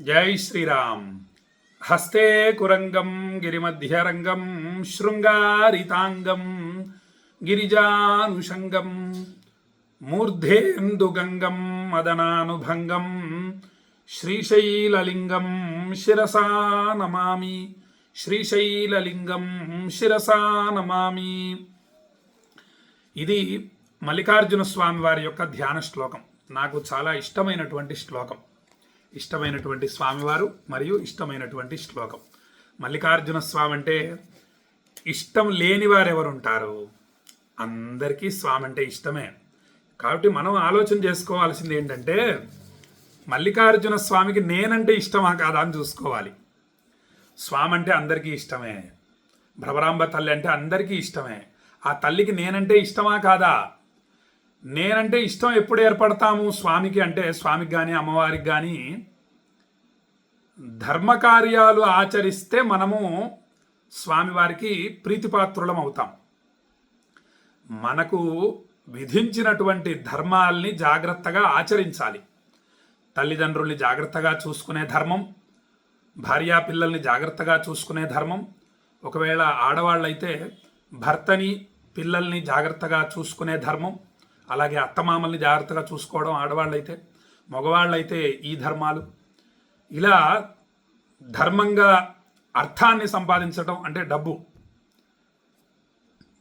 జై శ్రీరామ్. హస్తే కురంగం గిరిమధ్యరంగం శృంగారితాంగం గిరిజానుషంగం మూర్ధేందుగంగం మదనానుభంగం శ్రీశైలలింగం శిరసా నమామి శ్రీశైలలింగం శిరసా నమామి. ఇది మల్లికార్జున స్వామి వారి యొక్క ధ్యాన శ్లోకం. నాకు చాలా ఇష్టమైనటువంటి శ్లోకం. ఇష్టమైనటువంటి స్వామివారు మరియు ఇష్టమైనటువంటి శ్లోకం. మల్లికార్జున స్వామి అంటే ఇష్టం లేని వారు ఉంటారు అందరికీ స్వామి అంటే ఇష్టమే. కాబట్టి మనం ఆలోచన చేసుకోవాల్సింది ఏంటంటే మల్లికార్జున స్వామికి నేనంటే ఇష్టమా కాదా అని చూసుకోవాలి. స్వామి అంటే అందరికీ ఇష్టమే. భ్రమరాంబ తల్లి అంటే అందరికీ ఇష్టమే. ఆ తల్లికి నేనంటే ఇష్టమా కాదా? నేనంటే ఇష్టం ఎప్పుడు ఏర్పడతాము? స్వామికి అంటే స్వామికి కానీ అమ్మవారికి కానీ ధర్మకార్యాలు ఆచరిస్తే మనము స్వామివారికి ప్రీతిపాత్రులం అవుతాం. మనకు విధించినటువంటి ధర్మాల్ని జాగ్రత్తగా ఆచరించాలి. తల్లిదండ్రుల్ని జాగ్రత్తగా చూసుకునే ధర్మం భార్యా పిల్లల్ని జాగ్రత్తగా చూసుకునే ధర్మం ఒకవేళ ఆడవాళ్ళైతే భర్తని పిల్లల్ని జాగ్రత్తగా చూసుకునే ధర్మం అలాగే అత్తమామల్ని జాగ్రత్తగా చూసుకోవడం ఆడవాళ్ళైతే మగవాళ్ళైతే ఈ ధర్మాలు. ఇలా ధర్మంగా అర్థాన్ని సంపాదించడం అంటే డబ్బు.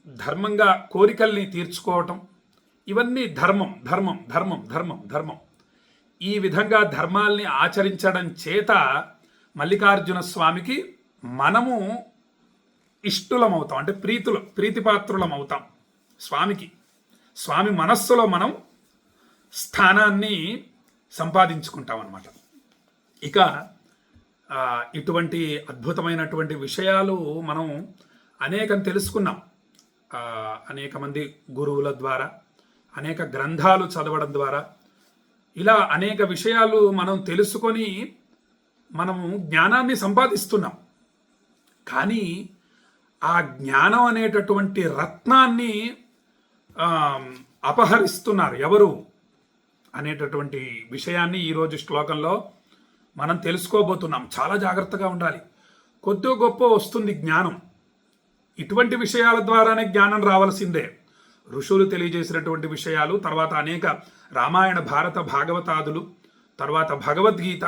ధర్మంగా కోరికల్ని తీర్చుకోవటం. ఇవన్నీ ధర్మం ధర్మం ధర్మం ధర్మం ధర్మం. ఈ విధంగా ధర్మాల్ని ఆచరించడం చేత మల్లికార్జున స్వామికి మనము ఇష్టులమవుతాం. అంటే ప్రీతుల ప్రీతిపాత్రులం అవుతాం స్వామికి. స్వామి మనస్సులో మనం స్థానాన్ని సంపాదించుకుంటాం అన్నమాట ఇక ఇటువంటి అద్భుతమైనటువంటి విషయాలు మనం అనేకం తెలుసుకున్నాం. అనేక మంది గురువుల ద్వారా అనేక గ్రంథాలు చదవడం ద్వారా ఇలా అనేక విషయాలు మనం తెలుసుకొని మనము జ్ఞానాన్ని సంపాదిస్తున్నాం. కానీ ఆ జ్ఞానం అనేటటువంటి రత్నాన్ని అపహరిస్తున్నారు ఎవరు అనేటటువంటి విషయాన్ని ఈరోజు శ్లోకంలో మనం తెలుసుకోబోతున్నాం. చాలా జాగ్రత్తగా ఉండాలి. కొద్ది గొప్ప వస్తుంది జ్ఞానం. ఇటువంటి విషయాల ద్వారానే జ్ఞానం రావాల్సిందే. ఋషులు తెలియజేసినటువంటి విషయాలు తర్వాత అనేక రామాయణ భారత భాగవతాదులు తర్వాత భగవద్గీత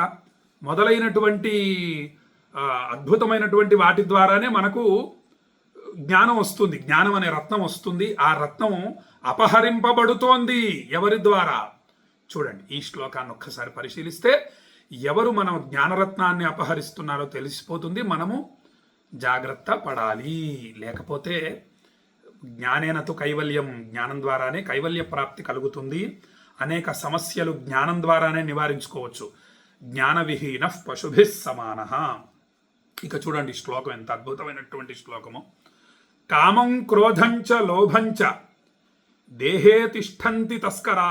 మొదలైనటువంటి అద్భుతమైనటువంటి వాటి ద్వారానే మనకు జ్ఞానం వస్తుంది జ్ఞానం అనే రత్నం వస్తుంది. ఆ రత్నం అపహరింపబడుతోంది ఎవరి ద్వారా? చూడండి ఈ శ్లోకాన్ని ఒక్కసారి పరిశీలిస్తే ఎవరు మనం జ్ఞానరత్నాన్ని అపహరిస్తున్నారో తెలిసిపోతుంది. మనము జాగ్రత్త పడాలి. లేకపోతే జ్ఞానేనతో కైవల్యం జ్ఞానం ద్వారానే కైవల్య ప్రాప్తి కలుగుతుంది. అనేక సమస్యలు జ్ఞానం ద్వారానే నివారించుకోవచ్చు. జ్ఞాన విహీన పశుభి సమాన. ఇక చూడండి శ్లోకం ఎంత అద్భుతమైనటువంటి శ్లోకము. కామం క్రోధంచ లోభంచ దేహే తిష్టంతి తస్కరా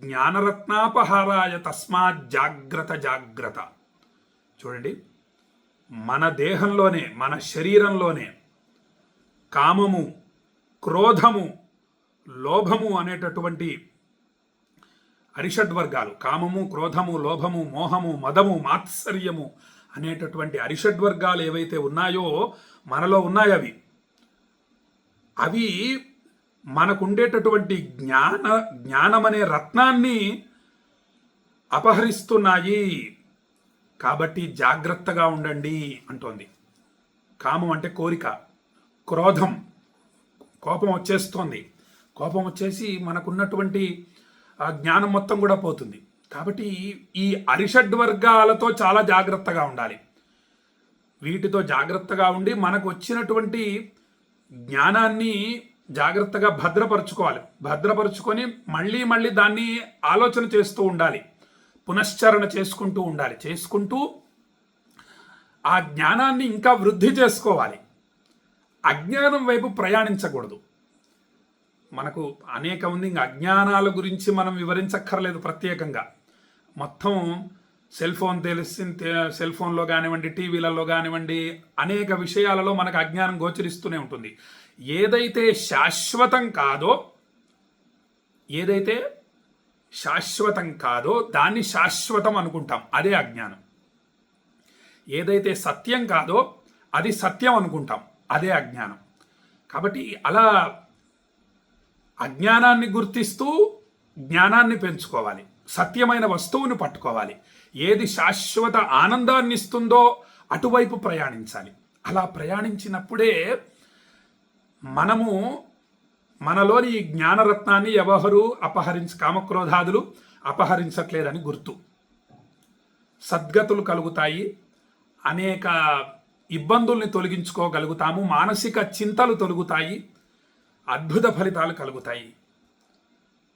జ్ఞానరత్నాపహారాయ తస్మా జాగ్రత్త జాగ్రత్త చూడండి మన దేహంలోనే మన శరీరంలోనే కామము క్రోధము లోభము అనేటటువంటి అరిషడ్వర్గాలు కామము క్రోధము లోభము మోహము మదము మాత్సర్యము అనేటటువంటి అరిషడ్వర్గాలు ఏవైతే ఉన్నాయో మనలో ఉన్నాయి అవి అవి మనకుండేటటువంటి జ్ఞాన జ్ఞానం అనే రత్నాన్ని అపహరిస్తున్నాయి. కాబట్టి జాగ్రత్తగా ఉండండి అంటోంది. కామం అంటే కోరిక క్రోధం కోపం వచ్చేస్తోంది. కోపం వచ్చేసి మనకున్నటువంటి జ్ఞానం మొత్తం కూడా పోతుంది. కాబట్టి ఈ అరిషడ్ వర్గాలతో చాలా జాగ్రత్తగా ఉండాలి. వీటితో జాగ్రత్తగా ఉండి మనకు వచ్చినటువంటి జ్ఞానాన్ని జాగ్రత్తగా భద్రపరుచుకోవాలి. భద్రపరుచుకొని మళ్ళీ మళ్ళీ దాన్ని ఆలోచన చేస్తూ ఉండాలి. పునశ్చరణ చేసుకుంటూ ఉండాలి. చేసుకుంటూ ఆ జ్ఞానాన్ని ఇంకా వృద్ధి చేసుకోవాలి. అజ్ఞానం వైపు ప్రయాణించకూడదు. మనకు అనేక ఉంది ఇంకా అజ్ఞానాల గురించి మనం వివరించక్కర్లేదు ప్రత్యేకంగా. మొత్తం సెల్ ఫోన్ తెలిసింది సెల్ ఫోన్లో కానివ్వండి టీవీలలో కానివ్వండి అనేక విషయాలలో మనకు అజ్ఞానం గోచరిస్తూనే ఉంటుంది. ఏదైతే శాశ్వతం కాదో ఏదైతే శాశ్వతం కాదో దాన్ని శాశ్వతం అనుకుంటాం. అదే అజ్ఞానం. ఏదైతే సత్యం కాదో అది సత్యం అనుకుంటాం. అదే అజ్ఞానం. కాబట్టి అలా అజ్ఞానాన్ని గుర్తిస్తూ జ్ఞానాన్ని పెంచుకోవాలి. సత్యమైన వస్తువును పట్టుకోవాలి. ఏది శాశ్వత ఆనందాన్ని ఇస్తుందో అటువైపు ప్రయాణించాలి. అలా ప్రయాణించినప్పుడే మనము మనలోని ఈ జ్ఞానరత్నాన్ని ఎవరు అపహరించ కామక్రోధాదులు అపహరించట్లేదని గుర్తు. సద్గతులు కలుగుతాయి. అనేక ఇబ్బందుల్ని తొలగించుకోగలుగుతాము. మానసిక చింతలు తొలుగుతాయి. అద్భుత ఫలితాలు కలుగుతాయి.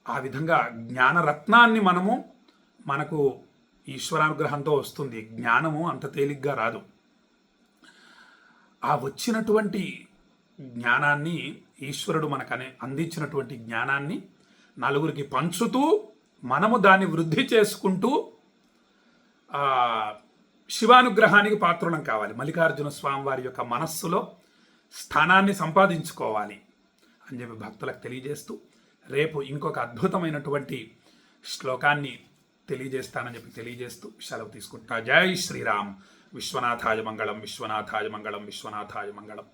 ఆ విధంగా జ్ఞానరత్నాన్ని మనము మనకు ఈశ్వరానుగ్రహంతో వస్తుంది. జ్ఞానము అంత తేలిగ్గా రాదు. ఆ వచ్చినటువంటి జ్ఞానాన్ని ఈశ్వరుడు మనకు అనే అందించినటువంటి జ్ఞానాన్ని నలుగురికి పంచుతూ మనము దాన్ని వృద్ధి చేసుకుంటూ శివానుగ్రహానికి పాత్రులం కావాలి. మల్లికార్జున స్వామి వారి యొక్క మనస్సులో స్థానాన్ని సంపాదించుకోవాలి అని చెప్పి భక్తులకు తెలియజేస్తూ రేపు ఇంకొక అద్భుతమైనటువంటి శ్లోకాన్ని తెలియజేస్తానని చెప్పి తెలియజేస్తూ సెలవు తీసుకుంటా. జై శ్రీరామ్. విశ్వనాథాయ మంగళం విశ్వనాథాయ మంగళం విశ్వనాథాయ మంగళం.